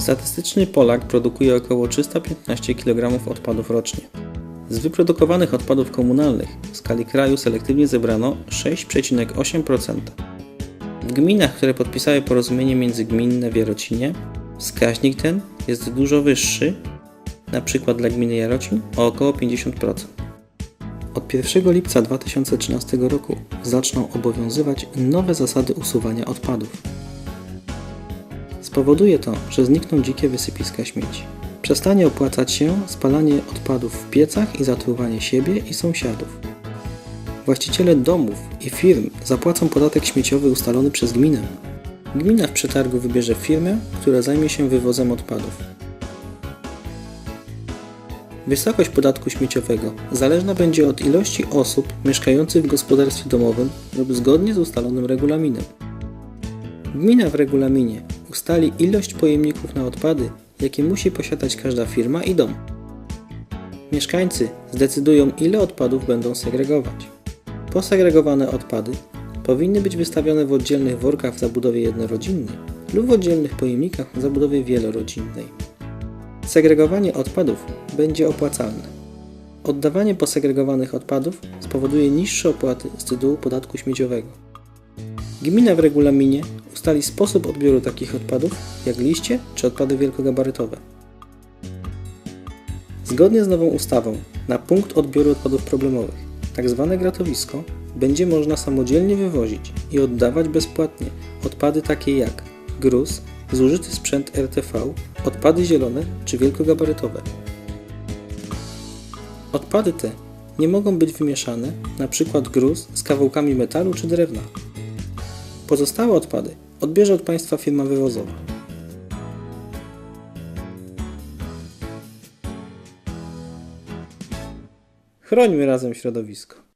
Statystyczny Polak produkuje około 315 kg odpadów rocznie. Z wyprodukowanych odpadów komunalnych w skali kraju selektywnie zebrano 6,8%. W gminach, które podpisały porozumienie międzygminne w Jarocinie, wskaźnik ten jest dużo wyższy, np. dla gminy Jarocin o około 50%. Od 1 lipca 2013 roku zaczną obowiązywać nowe zasady usuwania odpadów. Spowoduje to, że znikną dzikie wysypiska śmieci. Przestanie opłacać się spalanie odpadów w piecach i zatruwanie siebie i sąsiadów. Właściciele domów i firm zapłacą podatek śmieciowy ustalony przez gminę. Gmina w przetargu wybierze firmę, która zajmie się wywozem odpadów. Wysokość podatku śmieciowego zależna będzie od ilości osób mieszkających w gospodarstwie domowym lub zgodnie z ustalonym regulaminem. Gmina w regulaminie ustali ilość pojemników na odpady, jakie musi posiadać każda firma i dom. Mieszkańcy zdecydują, ile odpadów będą segregować. Posegregowane odpady powinny być wystawione w oddzielnych workach w zabudowie jednorodzinnej lub w oddzielnych pojemnikach w zabudowie wielorodzinnej. Segregowanie odpadów będzie opłacalne. Oddawanie posegregowanych odpadów spowoduje niższe opłaty z tytułu podatku śmieciowego. Gmina w regulaminie ustali sposób odbioru takich odpadów, jak liście czy odpady wielkogabarytowe. Zgodnie z nową ustawą, na punkt odbioru odpadów problemowych, tzw. gratowisko, będzie można samodzielnie wywozić i oddawać bezpłatnie odpady takie jak gruz, zużyty sprzęt RTV, odpady zielone czy wielkogabarytowe. Odpady te nie mogą być wymieszane, np. gruz z kawałkami metalu czy drewna. Pozostałe odpady odbierze od Państwa firma wywozowa. Chrońmy razem środowisko.